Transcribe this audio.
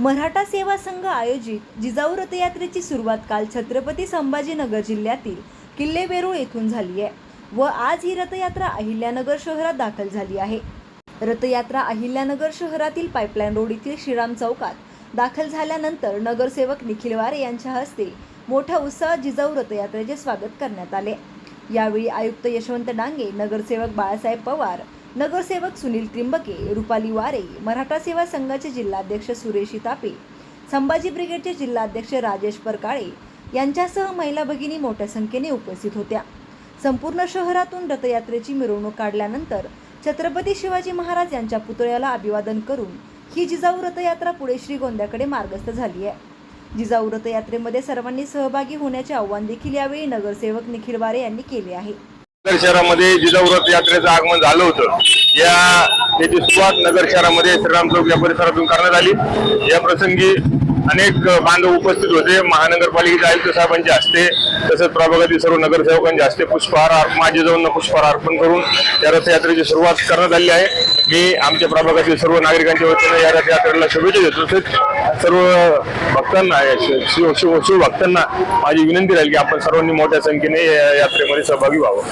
मराठा सेवा संघ आयोजित जिजाऊ रथयात्रेची सुरुवात काल छत्रपती संभाजीनगर जिल्ह्यातील किल्ले वेरूळ येथून झाली आहे व आज ही रथयात्रा अहिल्यानगर शहरात दाखल झाली आहे. रथयात्रा अहिल्यानगर शहरातील पाईपलाईन रोड येथील श्रीराम चौकात दाखल झाल्यानंतर नगरसेवक निखिल वारे यांच्या हस्ते मोठ्या उत्साहात जिजाऊ रथयात्रेचे स्वागत करण्यात आले. यावेळी आयुक्त यशवंत डांगे नगरसेवक बाळासाहेब पवार नगरसेवक सुनील त्रिंबके रुपाली वारे मराठा सेवा संघाचे जिल्हाध्यक्ष सुरेशी तापे संभाजी ब्रिगेडचे जिल्हाध्यक्ष राजेश परकाळे यांच्यासह महिला भगिनी मोठ्या संख्येने उपस्थित होत्या. संपूर्ण शहरातून रथयात्रेची मिरवणूक काढल्यानंतर छत्रपती शिवाजी महाराज यांच्या पुतळ्याला अभिवादन करून ही जिजाऊ रथयात्रा पुढे श्रीगोंद्याकडे मार्गस्थ झाली आहे. जिजाऊ रथयात्रेमध्ये सर्वांनी सहभागी होण्याचे आव्हान देखील यावेळी नगरसेवक निखिल वारे यांनी केले आहे. नगर शहरामध्ये जिजाऊ रथ यात्रेचं आगमन झालं होतं. या त्याची सुरुवात नगर शहरामध्ये श्रीराम चौक या परिसरातून करण्यात आली. या प्रसंगी अनेक बांधव उपस्थित होते. महानगरपालिकेचे आयुक्त साहेबांच्या हस्ते तसंच प्रभागातील सर्व नगरसेवकांच्या हस्ते पुष्पहार माझे जाऊन पुष्पहार अर्पण करून या रथयात्रेची सुरुवात करण्यात आली आहे. मी आमच्या प्रभागातील सर्व नागरिकांच्या वतीने या रथयात्रेला शुभेच्छा देतो. तसेच सर्व भक्तांना शिव शिव- शिव शिवभक्तांना माझी विनंती राहील की आपण सर्वांनी मोठ्या संख्येने या यात्रेमध्ये सहभागी व्हावं.